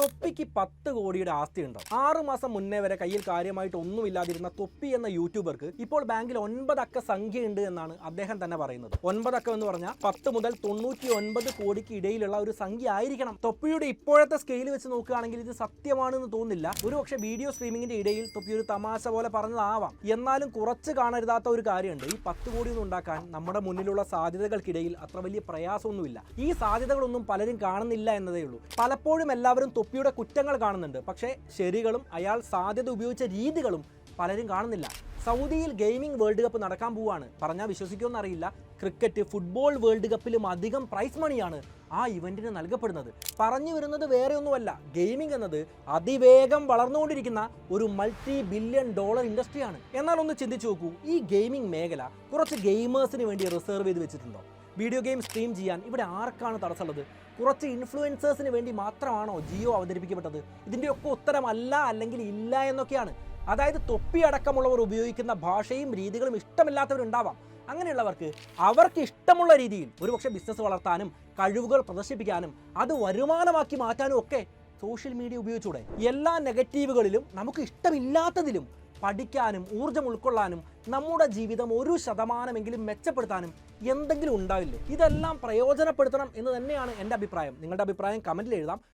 തൊപ്പിക്ക് പത്ത് കോടിയുടെ ആസ്തി ഉണ്ട് ആറു മാസം മുന്നേ വരെ കയ്യിൽ കാര്യമായിട്ട് ഒന്നുമില്ലാതിരുന്ന തൊപ്പി എന്ന യൂട്യൂബർക്ക് ഇപ്പോൾ ബാങ്കിൽ ഒൻപതക്ക സംഖ്യയുണ്ട് എന്നാണ് അദ്ദേഹം തന്നെ പറയുന്നത്. ഒൻപതക്കം എന്ന് പറഞ്ഞാൽ പത്ത് മുതൽ തൊണ്ണൂറ്റി ഒൻപത് കോടിക്ക് ഇടയിലുള്ള ഒരു സംഖ്യ ആയിരിക്കണം. തൊപ്പിയുടെ ഇപ്പോഴത്തെ സ്കെയിൽ വെച്ച് നോക്കുകയാണെങ്കിൽ ഇത് സത്യമാണെന്ന് തോന്നുന്നില്ല. ഒരു പക്ഷെ വീഡിയോ സ്ട്രീമിംഗിന്റെ ഇടയിൽ തൊപ്പി ഒരു തമാശ പോലെ പറഞ്ഞതാവാം. എന്നാലും കുറച്ച് കാണരുതാത്ത ഒരു കാര്യമുണ്ട്. ഈ പത്ത് കോടി ഒന്നും ഉണ്ടാക്കാൻ നമ്മുടെ മുന്നിലുള്ള സാധ്യതകൾക്കിടയിൽ അത്ര വലിയ പ്രയാസമൊന്നുമില്ല. ഈ സാധ്യതകളൊന്നും പലരും കാണുന്നില്ല എന്നതേ ഉള്ളൂ. പലപ്പോഴും എല്ലാവരും തൊപ്പിയുടെ കുറ്റങ്ങൾ കാണുന്നുണ്ട്. പക്ഷേ ശരികളും അയാൾ സാധ്യത ഉപയോഗിച്ച രീതികളും പലരും കാണുന്നില്ല. സൗദിയിൽ ഗെയിമിംഗ് വേൾഡ് കപ്പ് നടക്കാൻ പോവാണ്. പറഞ്ഞാൽ വിശ്വസിക്കുമെന്ന് അറിയില്ല. ക്രിക്കറ്റ് ഫുട്ബോൾ വേൾഡ് കപ്പിലും അധികം പ്രൈസ് മണിയാണ് ആ ഇവന്റിന് നൽകപ്പെടുന്നത്. പറഞ്ഞു വരുന്നത് വേറെ ഒന്നുമല്ല ഗെയിമിംഗ് എന്നത് അതിവേഗം വളർന്നുകൊണ്ടിരിക്കുന്ന ഒരു മൾട്ടി ബില്യൺ ഡോളർ ഇൻഡസ്ട്രിയാണ്. എന്നാൽ ഒന്ന് ചിന്തിച്ചു നോക്കൂ. ഈ ഗെയിമിംഗ് മേഖല കുറച്ച് ഗെയിമേഴ്സിന് വേണ്ടി റിസർവ് ചെയ്ത് വെച്ചിട്ടുണ്ടോ? വീഡിയോ ഗെയിം സ്ട്രീം ചെയ്യാൻ. ഇവിടെ ആർക്കാണ് തടസ്സമുള്ളത്? കുറച്ച് ഇൻഫ്ലുവൻസേഴ്സിന് വേണ്ടി മാത്രമാണോ ജിയോ അവതരിപ്പിക്കപ്പെട്ടത്? ഇതിന്റെയൊക്കെ ഉത്തരമല്ല അല്ലെങ്കിൽ ഇല്ല എന്നൊക്കെയാണ്. അതായത് തൊപ്പി അടക്കമുള്ളവർ ഉപയോഗിക്കുന്ന ഭാഷയും രീതികളും ഇഷ്ടമില്ലാത്തവരുണ്ടാവാം. അങ്ങനെയുള്ളവർക്ക് അവർക്ക് ഇഷ്ടമുള്ള രീതിയിൽ ഒരുപക്ഷെ ബിസിനസ് വളർത്താനും കഴിവുകൾ പ്രദർശിപ്പിക്കാനും അത് വരുമാനമാക്കി മാറ്റാനും ഒക്കെ സോഷ്യൽ മീഡിയ ഉപയോഗിച്ചൂടെ. എല്ലാ നെഗറ്റീവുകളിലും നമുക്ക് ഇഷ്ടമില്ലാത്തതിലും പഠിക്കാനും ഊർജം ഉൾക്കൊള്ളാനും നമ്മുടെ ജീവിതം ഒരു ശതമാനമെങ്കിലും മെച്ചപ്പെടുത്താനും എന്തെങ്കിലും ഉണ്ടാവില്ലേ? ഇതെല്ലാം പ്രയോജനപ്പെടുത്തണം എന്ന് തന്നെയാണ് എന്റെ അഭിപ്രായം. നിങ്ങളുടെ അഭിപ്രായം കമന്റിൽ എഴുതാം.